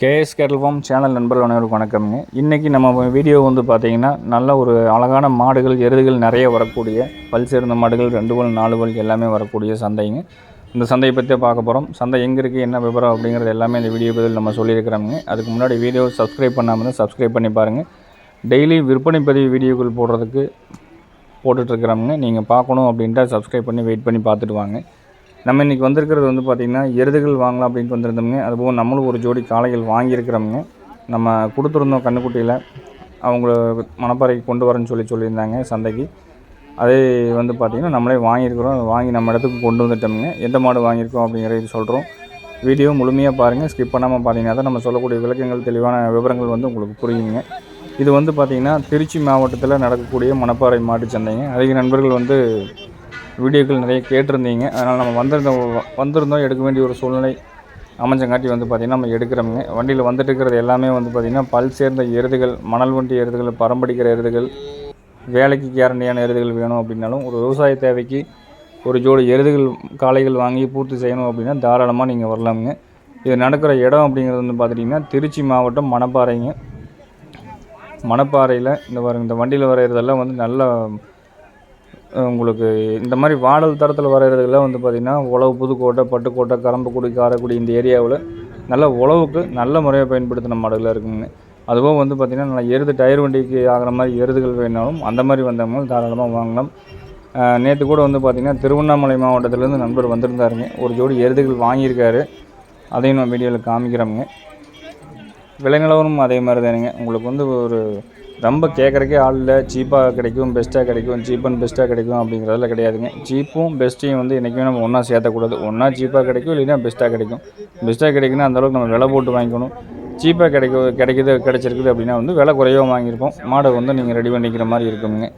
KS கேட்டல் form channel நண்பர்கள் அனைவருக்கும் வணக்கம்ங்க. இன்றைக்கி நம்ம வீடியோ வந்து பார்த்திங்கன்னா நல்ல ஒரு அழகான மாடுகள் எருதுகள் நிறைய வரக்கூடிய பல் சேர்ந்த மாடுகள் ரெண்டு பல் நாலு பல் எல்லாமே வரக்கூடிய சந்தைங்க. இந்த சந்தையை பற்றி பார்க்க போகிறோம் சந்தை எங்கே இருக்குது என்ன விவரம் அப்படிங்கிறது எல்லாமே இந்த வீடியோ பதில் நம்ம சொல்லியிருக்கிறோங்க அதுக்கு முன்னாடி வீடியோ சப்ஸ்கிரைப் பண்ணாமல் தான் சப்ஸ்கிரைப் பண்ணி பாருங்கள் டெய்லி விற்பனை பதிவு வீடியோக்கள் போடுறதுக்கு போட்டுட்ருக்குறோங்க நீங்கள் பார்க்கணும் அப்படின்ட்டு சப்ஸ்கிரைப் பண்ணி வெயிட் பண்ணி பார்த்துட்டு வாங்க. நம்ம இன்றைக்கி வந்திருக்கிறது வந்து பார்த்திங்கன்னா எருதுகள் வாங்கலாம் அப்படின்ட்டு வந்திருந்தோம்ங்க. அதுபோக நம்மளும் ஒரு ஜோடி காளைகள் வாங்கியிருக்கிறோம்ங்க. நம்ம கொடுத்துருந்தோம் கண்ணுக்குட்டியில். அவங்கள மணப்பாறைக்கு கொண்டு வரேன்னு சொல்லி சொல்லியிருந்தாங்க சந்தைக்கு. அதே வந்து பார்த்திங்கன்னா நம்மளே வாங்கியிருக்கிறோம். வாங்கி நம்ம இடத்துக்கு கொண்டு வந்துட்டோம்ங்க. எந்த மாடு வாங்கியிருக்கோம் அப்படிங்கிறது சொல்கிறோம் வீடியோ முழுமையாக பாருங்கள் ஸ்கிப் பண்ணாமல் பார்த்தீங்கன்னா தான் நம்ம சொல்லக்கூடிய விளக்கங்கள் தெளிவான விவரங்கள் வந்து உங்களுக்கு புரியுங்க. இது வந்து பார்த்திங்கன்னா திருச்சி மாவட்டத்தில் நடக்கக்கூடிய மணப்பாறை மாட்டு சந்தைங்க. அதிக நண்பர்கள் வந்து வீடியோக்கள் நிறைய கேட்டிருந்தீங்க. அதனால் நம்ம வந்திருந்தோம் வந்திருந்தோம். எடுக்க வேண்டிய ஒரு சூழ்நிலை அமைஞ்சங்காட்டி வந்து பார்த்திங்கன்னா நம்ம எடுக்கிறோமுங்க. வண்டியில் வந்துட்டு இருக்கிறது எல்லாமே வந்து பார்த்திங்கன்னா பல் சேர்ந்த எருதுகள் மணல் வண்டி எருதுகள் பரம்படிக்கிற எருதுகள் வேலைக்கு கேரண்டியான எருதுகள் வேணும் அப்படின்னாலும் ஒரு விவசாய தேவைக்கு ஒரு ஜோடி எருதுகள் காளைகள் வாங்கி பூர்த்தி செய்யணும் அப்படின்னா தாராளமாக நீங்கள் வரலாமுங்க. இது நடக்கிற இடம் அப்படிங்கிறது வந்து பார்த்துட்டிங்கன்னா திருச்சி மாவட்டம் மணப்பாறைங்க. மணப்பாறையில் இந்த வர இந்த வண்டியில் வர இதெல்லாம் வந்து நல்ல உங்களுக்கு இந்த மாதிரி வாடல் தரத்தில் வரைகிறதுலாம் வந்து பார்த்திங்கன்னா உழவு புதுக்கோட்டை பட்டுக்கோட்டை கரம்பக்குடி காரைக்குடி இந்த ஏரியாவில் நல்ல உழவுக்கு நல்ல முறையாக பயன்படுத்தின மாடுகளாக இருக்குங்க. அதுவும் வந்து பார்த்திங்கன்னா நல்லா எருது டயர் வண்டிக்கு ஆகிற மாதிரி எருதுகள் வேணாலும் அந்த மாதிரி வந்தவங்க தாராளமாக வாங்கலாம். நேற்று கூட வந்து பார்த்திங்கன்னா திருவண்ணாமலை மாவட்டத்திலேருந்து நண்பர் வந்திருந்தாருங்க. ஒரு ஜோடி எருதுகள் வாங்கியிருக்காரு. அதையும் நான் வீடியோவில் காமிக்கிறோமுங்க விலைநிலவரம் அதே மாதிரி தானுங்க. உங்களுக்கு வந்து ஒரு ரொம்ப கேட்குறக்கே ஆள் இல்லை. சீப்பாக கிடைக்கும் பெஸ்ட்டாக கிடைக்கும் சீப் அண்ட் பெஸ்ட்டாக கிடைக்கும் அப்படிங்கிறதெல்லாம் கிடையாதுங்க. சீப்பும் பெஸ்ட்டையும் வந்து என்றைக்குமே நம்ம ஒன்றா சேர்த்தக்கூடாது. ஒன்றா சீப்பாக கிடைக்கும் இல்லைன்னா பெஸ்ட்டாக கிடைக்கும். பெஸ்ட்டாக கிடைக்குன்னா அந்தளவுக்கு நம்ம விலை போட்டு வாங்கிக்கணும். சீப்பாக கிடைக்க கிடைக்கிது கிடைச்சிருக்குது அப்படின்னா வந்து விலை குறைவாக வாங்கியிருப்போம். மாடை வந்து நீங்கள் ரெடி பண்ணிக்கிற மாதிரி இருக்குங்க.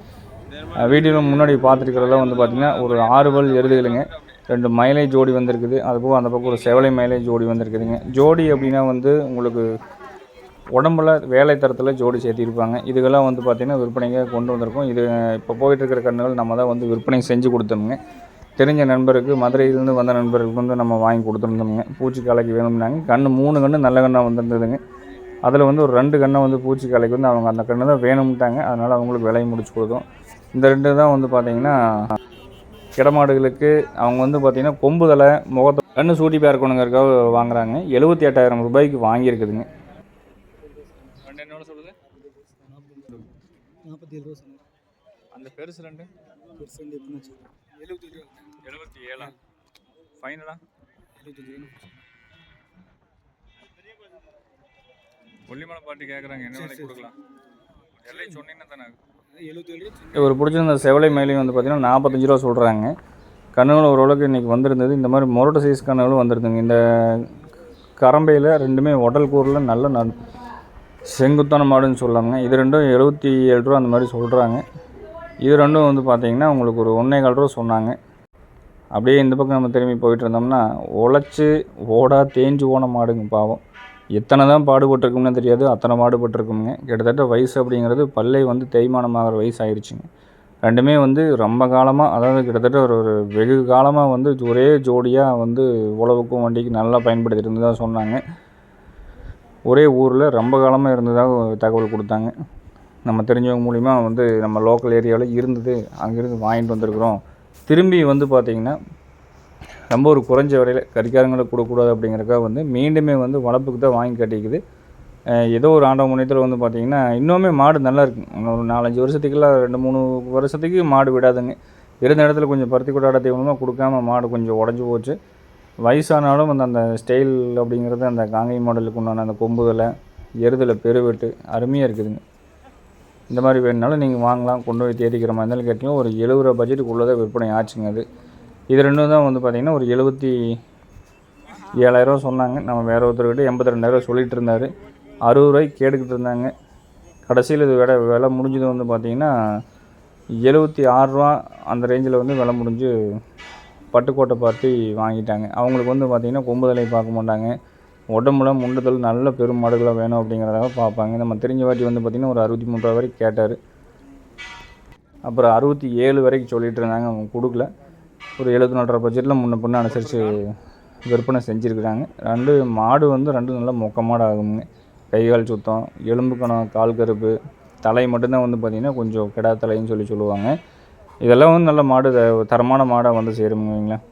வீடியோவில் முன்னாடி பார்த்துருக்கிறதெல்லாம் வந்து பார்த்திங்கன்னா ஒரு ஆறு பல் எருதுகளுங்க. ரெண்டு மைலேஜ் ஜோடி வந்திருக்குது. அதுபோக அந்த பக்கம் ஒரு செவலை மைலேஜ் ஜோடி வந்திருக்குதுங்க. ஜோடி அப்படின்னா வந்து உங்களுக்கு உடம்புல வேலை தரத்தில் ஜோடி சேர்த்திருப்பாங்க. இதுக்கெல்லாம் வந்து பார்த்திங்கன்னா விற்பனைக்கு கொண்டு வந்திருக்கோம். இது இப்போ போயிட்டுருக்கிற கன்றுகள் கண்ணுகள் நம்ம தான் வந்து விற்பனை செஞ்சு கொடுத்தோமுங்க. தெரிஞ்ச நண்பருக்கு மதுரையிலேருந்து வந்த நண்பருக்கு வந்து நம்ம வாங்கி கொடுத்துருந்தோமுங்க. பூச்சி காலைக்கு வேணும்னாங்க. கன்று மூணு கன்று நல்ல கண்ணாக வந்திருந்ததுங்க. அதில் வந்து ஒரு ரெண்டு கண்ணை வந்து பூச்சி காலைக்கு வந்து அவங்க அந்த கன்று தான் வேணும்ட்டாங்க. அதனால் அவங்களுக்கு விலையை முடிச்சு கொடுத்தோம். இந்த ரெண்டு தான் வந்து பார்த்திங்கன்னா கிடமாடுகளுக்கு அவங்க வந்து பார்த்திங்கன்னா கொம்புதலை முகத்தை கண்ணு சூட்டி பேர்க்கணுங்கிறதுக்காக வாங்குறாங்க. எழுபத்தி எட்டாயிரம் ரூபாய்க்கு வாங்கியிருக்குதுங்க. ஏழு ரூபா சொன்னேன் அந்த பெருசு ரெண்டு பெருசு வந்து எப்படின்னு எழுபத்தி ரூபா எழுபத்தி ஏழா? ஃபைனலா எழுபத்தஞ்சு கொல்லிமலை பாட்டி கேட்குறாங்க என்ன விலைக்கு கொடுக்கலாம்? எல்லை சொன்னீங்கன்னா தானே ஏழு இவர் பிடிச்சிருந்த செவலை மயிலையும் வந்து பார்த்தீங்கன்னா நாற்பத்தஞ்சு ரூபா சொல்கிறாங்க கண்ணுகள் ஓரளவுக்கு இன்றைக்கி வந்திருந்தது. இந்த மாதிரி மொரட்டை சைஸ் கண்ணுகளும் வந்திருந்துங்க இந்த கரம்பையில் ரெண்டுமே உடல் கூறில் நல்ல செங்குத்தான மாடுன்னு சொல்லாங்க இது ரெண்டும் எழுபத்தி ஏழு ரூபா அந்த மாதிரி சொல்கிறாங்க இது ரெண்டும் வந்து பார்த்திங்கன்னா உங்களுக்கு ஒரு ஒன்றே கால் ரூபா சொன்னாங்க. அப்படியே இந்த பக்கம் நம்ம திரும்பி போயிட்டு இருந்தோம்னா உழைச்சி ஓடா தேஞ்சு போன மாடுங்க பாவம். எத்தனை தான் பாடுபட்டிருக்கும்னு தெரியாது அத்தனை பாடுபட்டிருக்குங்க கிட்டத்தட்ட வயசு அப்படிங்கிறது பல்லை வந்து தேய்மானமாகிற வயசு ஆயிடுச்சுங்க ரெண்டுமே வந்து ரொம்ப காலமாக அதாவது கிட்டத்தட்ட ஒரு ஒரு வெகு காலமாக வந்து ஒரே ஜோடியாக வந்து உழவுக்கும் வண்டிக்கும் நல்லா பயன்படுத்திட்டு தான் சொன்னாங்க. ஒரே ஊரில் ரொம்ப காலமாக இருந்ததாக தகவல் கொடுத்தாங்க. நம்ம தெரிஞ்சவங்க மூலிமா வந்து நம்ம லோக்கல் ஏரியாவில் இருந்தது அங்கேருந்து வாங்கிட்டு வந்திருக்கிறோம். திரும்பி வந்து பார்த்திங்கன்னா ரொம்ப ஒரு குறைஞ்ச விலையில் கறிக்காரங்களுக்கு கொடுக்கக்கூடாது அப்படிங்கிறக்காக வந்து மீண்டுமே வந்து வளர்ப்புக்கு தான் வாங்கி கட்டிக்குது. ஏதோ ஒரு ஆண்டவ முனையத்தில் வந்து பார்த்திங்கன்னா இன்னுமே மாடு நல்லா இருக்குது ஒரு நாலஞ்சு வருஷத்துக்குலாம் ரெண்டு மூணு வருஷத்துக்கு மாடு விடாதுங்க. இருந்த இடத்துல கொஞ்சம் பருத்தி கொட்டாட தீவனமாக கொடுக்காம மாடு கொஞ்சம் உடஞ்சி போச்சு. வயசானாலும் அந்த அந்த ஸ்டைல் அப்படிங்கிறது அந்த காங்கை மாடலுக்கு உண்டான அந்த கொம்புகளை எருதில் பெருவெட்டு அருமையாக இருக்குதுங்க. இந்த மாதிரி வேணுனாலும் நீங்கள் வாங்கலாம் கொண்டு போய் தேடிக்கிற மாதிரி இருந்தாலும் கேட்டிங்கன்னா ஒரு எழுபது ரூபா பட்ஜெட்டுக்குள்ளே தான் விற்பனை ஆச்சுங்க அது. இது ரெண்டும் தான் வந்து பார்த்திங்கன்னா ஒரு எழுபத்தி ஏழாயிரரூவா சொன்னாங்க. நம்ம வேற ஒருத்தர்கிட்ட எண்பத்தி ரெண்டாயிரரூவா சொல்லிகிட்டு இருந்தார். அறுபது ரூபாய்க்கு கேட்டுக்கிட்டு இருந்தாங்க. கடைசியில் இது விலை விலை முடிஞ்சது வந்து பார்த்திங்கன்னா எழுபத்தி ஆறுரூவா அந்த ரேஞ்சில் வந்து விலை முடிஞ்சு பட்டுக்கோட்டை பார்ட்டி வாங்கிட்டாங்க. அவங்களுக்கு வந்து பார்த்திங்கன்னா கொம்புதலை பார்க்க மாட்டாங்க. உடம்புல முண்டுதல் நல்ல பெரும் மாடுகளாக வேணும் அப்படிங்கிறதாக பார்ப்பாங்க. நம்ம தெரிஞ்ச வாட்டி வந்து பார்த்திங்கன்னா ஒரு அறுபத்தி மூணு வரைக்கும் கேட்டார். அப்புறம் அறுபத்தி ஏழு வரைக்கும் சொல்லிகிட்டு இருந்தாங்க. அவங்க கொடுக்கல. ஒரு எழுபத்தி நாலரை பட்ஜெட்டில் முன்ன பின்ன அனுசரித்து விற்பனை செஞ்சுருக்குறாங்க. ரெண்டு மாடு வந்து ரெண்டு நல்லா மொக்க மாடு ஆகுங்க. கை கால் சுத்தம் எலும்பு கணம் கால் கருப்பு தலை மட்டும்தான் வந்து பார்த்திங்கன்னா கொஞ்சம் கெடா தலைன்னு சொல்லி சொல்லுவாங்க. இதெல்லாம் வந்து நல்ல மாடு த- தரமான மாடாக வந்து சேருங்க வைங்களேன்.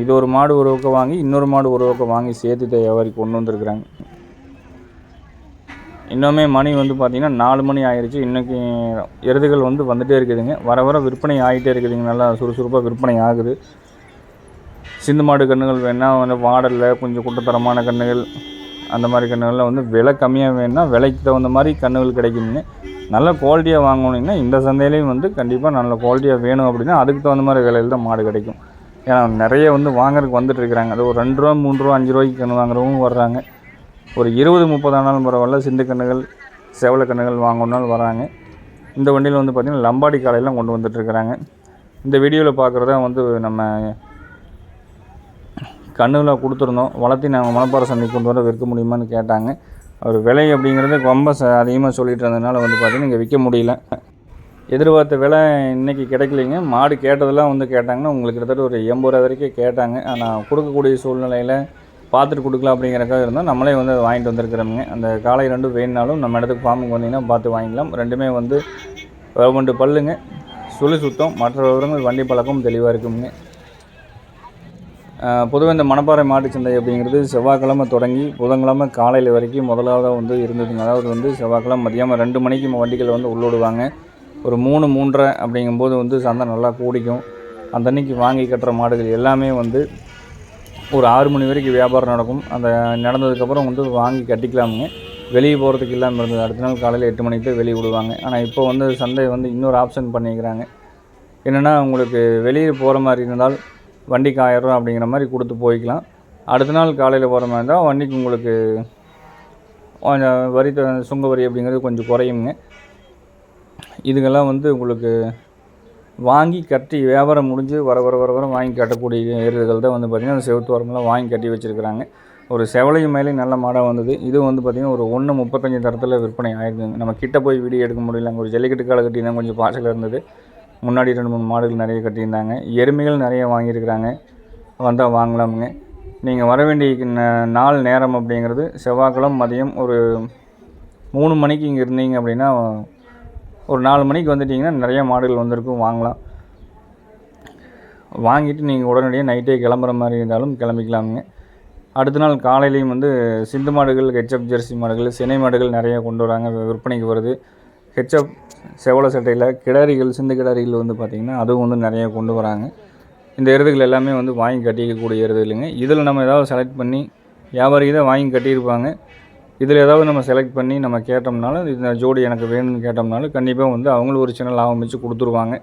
இது ஒரு மாடு ஒரு பக்கம் வாங்கி இன்னொரு மாடு ஒரு பக்கம் வாங்கி சேர்த்து வியாபாரி கொண்டு வந்திருக்கிறாங்க. இன்னுமே மணி வந்து பார்த்திங்கன்னா நாலு மணி ஆயிடுச்சு இன்றைக்கி எருதுகள் வந்து வந்துகிட்டே இருக்குதுங்க. வர வர விற்பனை ஆகிட்டே இருக்குதுங்க. நல்லா சுறுசுறுப்பாக விற்பனை ஆகுது. சிந்து மாடு கன்றுகள் வேணால் வந்து வாடலில் கொஞ்சம் குட்டத்தரமான கன்றுகள் அந்த மாதிரி கன்றுகள்லாம் வந்து விலை கம்மியாக வேணும்னா விலைக்கு தகுந்த மாதிரி கன்றுகள் கிடைக்குங்க நல்ல குவாலிட்டியாக வாங்கணுன்னா இந்த சந்தையிலையும் வந்து கண்டிப்பாக நல்ல குவாலிட்டியாக வேணும் அப்படின்னா அதுக்கு தகுந்த மாதிரி விலையில் தான் மாடு கிடைக்கும். ஏன்னா நிறைய வந்து வாங்குறதுக்கு வந்துட்டு இருக்கிறாங்க. அது ஒரு ரெண்டு ரூபா மூணு ரூபா அஞ்சு ரூபாய்க்கு கன்று வாங்குறவங்க வர்றாங்க. ஒரு இருபது முப்பது ஆனாலும் பரவாயில்ல சிந்து கன்றுகள் செவல கன்றுகள் வாங்கணுன்னாலும் வராங்க இந்த வண்டியில் வந்து பார்த்திங்கன்னா லம்பாடி காலையெல்லாம் கொண்டு வந்துட்டுருக்குறாங்க இந்த வீடியோவில் பார்க்குறத வந்து நம்ம கண்ணுல கொடுத்துருந்தோம். வளர்த்தி நாங்கள் மணப்பாறை சந்தைக்கு கொண்டு வர விற்க முடியுமான்னு கேட்டாங்க. அவர் விலை அப்படிங்கிறது ரொம்ப ச அதிகமாக சொல்லிட்டு இருந்ததுனால வந்து பார்த்தீங்கன்னா இங்கே விற்க முடியல. எதிர்பார்த்த விலை இன்றைக்கி கிடைக்கலைங்க. மாடு கேட்டதெல்லாம் வந்து கேட்டாங்கன்னா உங்களுக்கு கிட்டத்தட்ட ஒரு எண்பது ரூபா வரைக்கும் கேட்டாங்க. ஆனால் கொடுக்கக்கூடிய சூழ்நிலையில் பார்த்துட்டு கொடுக்கலாம் அப்படிங்கிறக்காக இருந்தால் நம்மளே வந்து அதை வாங்கிட்டு வந்திருக்கிறோமுங்க. அந்த காலை ரெண்டும் வேணுனாலும் நம்ம இடத்துக்கு ஃபார்முக்கு வந்தீங்கன்னா பார்த்து வாங்கிக்கலாம். ரெண்டுமே வந்து கவர்மெண்ட் பல்லுங்க. சுழி சுத்தம் மற்ற விவரங்கள் வண்டி பழக்கம் தெளிவாக இருக்குங்க பொதுவாக இந்த மணப்பாறை மாட்டுச்சந்தை அப்படிங்கிறது செவ்வாய்க்கிழமை தொடங்கி புதன்கிழமை காலையில் வரைக்கும் முதலாவதாக வந்து இருந்ததுங்க. அதாவது வந்து செவ்வாய்க்கிழமை மதியானம் ரெண்டு மணிக்கு வண்டிகள் வந்து உள்ளோடுவாங்க. ஒரு மூணு மூன்றரை அப்படிங்கும்போது வந்து சந்தை நல்லா கூடிக்கும். அந்த அன்னைக்கு வாங்கி கட்டுற மாடுகள் எல்லாமே வந்து ஒரு ஆறு மணி வரைக்கும் வியாபாரம் நடக்கும். அந்த நடந்ததுக்கப்புறம் வந்து வாங்கி கட்டிக்கலாமுங்க. வெளியே போகிறதுக்கு இல்லாமல் இருந்தது. அடுத்த நாள் காலையில் எட்டு மணிக்கு போய் வெளியே விடுவாங்க. ஆனால் இப்போ வந்து சந்தை வந்து இன்னொரு ஆப்ஷன் பண்ணிக்கிறாங்க. என்னென்னா உங்களுக்கு வெளியே போகிற மாதிரி இருந்தால் வண்டிக்கு ஆயிரரூவா அப்படிங்கிற மாதிரி கொடுத்து போய்க்கலாம். அடுத்த நாள் காலையில் போகிற மாதிரி இருந்தால் வண்டிக்கு உங்களுக்கு கொஞ்சம் வரி த- சுங்க வரி அப்படிங்கிறது கொஞ்சம் குறையுங்க. இதுக்கெல்லாம் வந்து உங்களுக்கு வாங்கி கட்டி வியாபாரம் முடிஞ்சு வர வர வர வர வாங்கி கட்டக்கூடிய எருதுகள் தான் வந்து பார்த்திங்கன்னா அந்த செவத்து வரமெல்லாம் வாங்கி கட்டி வச்சுருக்கிறாங்க. ஒரு செவலையும் மேலே நல்ல மாடாக வந்தது. இது வந்து பார்த்திங்கன்னா ஒரு ஒன்று முப்பத்தஞ்சு தரத்தில் விற்பனை ஆயிருக்குங்க. நம்ம கிட்ட போய் வீடியோ எடுக்க முடியல அங்கே ஒரு ஜல்லிக்கட்டு காலை தான் கொஞ்சம் பாசையில் இருந்தது. முன்னாடி ரெண்டு மூணு மாடுகள் நிறைய கட்டியிருந்தாங்க. எருமைகள் நிறைய வாங்கியிருக்கிறாங்க. வந்தால் வாங்கலாமுங்க. நீங்கள் வர வேண்டிய ந- நாள் நேரம் அப்படிங்கிறது செவ்வாய்க்கிழமை மதியம் ஒரு மூணு மணிக்கு இங்கே இருந்தீங்க அப்படின்னா ஒரு நாலு மணிக்கு வந்துட்டிங்கன்னா நிறைய மாடுகள் வந்திருக்கும். வாங்கலாம். வாங்கிட்டு நீங்கள் உடனடியாக நைட்டே கிளம்புற மாதிரி இருந்தாலும் கிளம்பிக்கலாமுங்க. அடுத்த நாள் காலையிலையும் வந்து சிந்து மாடுகள் ஹெச்எப் ஜெர்சி மாடுகள் சினை மாடுகள் நிறைய கொண்டு வராங்க. விற்பனைக்கு வருது. ஹெச்எப் செவல சட்டையில் கிடாரிகள் சிந்து கிடாரிகள் வந்து பார்த்திங்கன்னா அதுவும் வந்து நிறைய கொண்டு வராங்க. இந்த எருதுகள் எல்லாமே வந்து வாங்கி கட்டிக்கக்கூடிய எருதுகளுங்க இதில் நம்ம ஏதாவது செலக்ட் பண்ணி வியாபாரி தான் வாங்கி கட்டியிருப்பாங்க. இதில் ஏதாவது நம்ம செலக்ட் பண்ணி நம்ம கேட்டோம்னாலும் இந்த ஜோடி எனக்கு வேணும்னு கேட்டோம்னாலும் கண்டிப்பாக வந்து அவங்களும் ஒரு சின்ன லாபம் வச்சு கொடுத்துருவாங்க.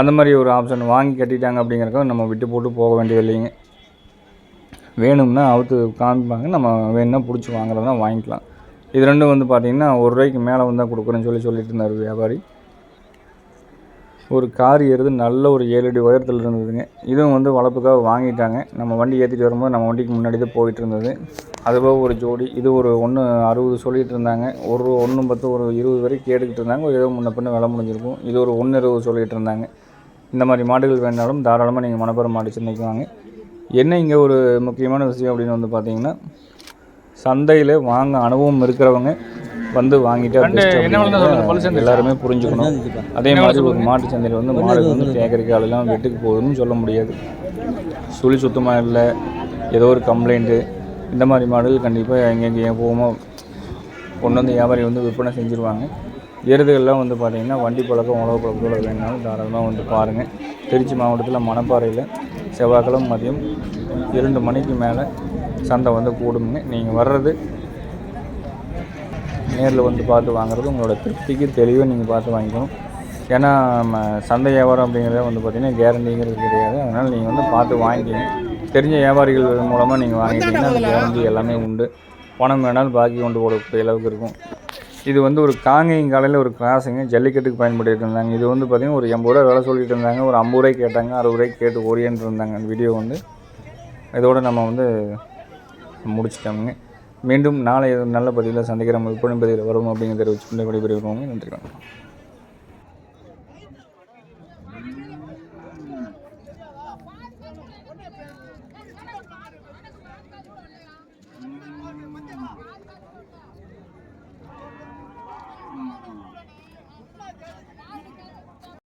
அந்த மாதிரி ஒரு ஆப்ஷன் வாங்கி கட்டிட்டாங்க அப்படிங்கிறக்காக நம்ம விட்டு போட்டு போக வேண்டியது இல்லைங்க. வேணும்னா அவுத்து காமிப்பாங்க. நம்ம வேணும்னா பிடிச்சி வாங்குறதுனா வாங்கிக்கலாம். இது ரெண்டும் வந்து பார்த்திங்கன்னா ஒரு ரூபாய்க்கு மேலே வந்தால் கொடுக்குறேன்னு சொல்லி சொல்லிட்டு இருந்தார் வியாபாரி. ஒரு கார் ஏறுது நல்ல ஒரு ஏழு அடி உயரத்தில் இருந்ததுங்க. இதுவும் வந்து வளர்ப்புக்காக வாங்கிட்டாங்க. நம்ம வண்டி ஏற்றிட்டு வரும்போது நம்ம வண்டிக்கு முன்னாடி தான் போயிட்டு இருந்தது. அதுபோக ஒரு ஜோடி இது ஒரு ஒன்று அறுபது சொல்லிகிட்டு இருந்தாங்க. ஒரு ஒன்று பத்து ஒரு இருபது வரைக்கும் கேட்டுக்கிட்டு இருந்தாங்க. ஒரு ஏதோ முன்ன பின்ன விலை முடிஞ்சிருக்கும். இது ஒரு ஒன்று இருபது சொல்லிகிட்டு இருந்தாங்க. இந்த மாதிரி மாடுகள் வேணாலும் தாராளமாக நீங்கள் மணப்புறம் மாடு சென்னைக்கு வாங்க. என்ன இங்கே ஒரு முக்கியமான விஷயம் அப்படின்னு வந்து பார்த்தீங்கன்னா சந்தையில் வாங்க அனுபவம் இருக்கிறவங்க வந்து வாங்கிட்டு எல்லாருமே புரிஞ்சுக்கணும். அதே மாதிரி ஒரு மாட்டு சந்தையில் வந்து மாடு வந்து கேட்கறக்கு ஆளெல்லாம் வெட்டுக்கு போகுதுன்னு சொல்ல முடியாது. சுழி சுத்தமாக இல்லை ஏதோ ஒரு கம்ப்ளைண்ட்டு இந்த மாதிரி மாடுகள் கண்டிப்பாக எங்கெங்கே போகுமோ கொண்டு வந்து வியாபாரி வந்து விற்பனை செஞ்சுருவாங்க. எருதுகள்லாம் வந்து பார்த்திங்கன்னா வண்டி பழக்கம் உழவு பழக்கத்தோட வேணாலும் தாராளமாக வந்து பாருங்கள் திருச்சி மாவட்டத்தில் மணப்பாறையில் செவ்வாய்க்கிழமை மதியம் இரண்டு மணிக்கு மேலே சந்தை வந்து கூடுங்க நீங்கள் வர்றது நேரில் வந்து பார்த்து வாங்குறது உங்களோட திருப்திக்கு தெளிவாக நீங்கள் பார்த்து வாங்கிக்கணும். ஏன்னா நம்ம சந்தை வியாபாரம் அப்படிங்கிறத வந்து பார்த்திங்கன்னா கேரண்டிங்கிறது கிடையாது. அதனால் நீங்கள் வந்து பார்த்து வாங்கிக்கணும் தெரிஞ்ச வியாபாரிகள் மூலமாக நீங்கள் வாங்கிட்டீங்கன்னா அந்த கேரண்டி எல்லாமே உண்டு. பணம் வேணாலும் பாக்கி கொண்டு போடக்கூடிய அளவுக்கு இருக்கும். இது வந்து ஒரு காங்கையும் காலையில் ஒரு கிராஸுங்க ஜல்லிக்கட்டுக்கு பயன்படுத்திட்டு இருந்தாங்க. இது வந்து பார்த்திங்கன்னா ஒரு எண்பது ரூபா விலை சொல்லிட்டு இருந்தாங்க. ஒரு ஐம்பது ரூபாய்க்கு கேட்டாங்க. அறுபது ரூபாய்க்கு கேட்டு ஓரியன்ட்டு இருந்தாங்க. அந்த வீடியோ வந்து இதோடு நம்ம வந்து முடிச்சிட்டோமுங்க மீண்டும் நாளை நல்ல பதிவில் சந்திக்கிற விற்பனை பதிவில் வரும் அப்படிங்கிறத தெரிவிச்சுக்கொண்டு விடைபெறுகிறோம். நன்றி வணக்கம்.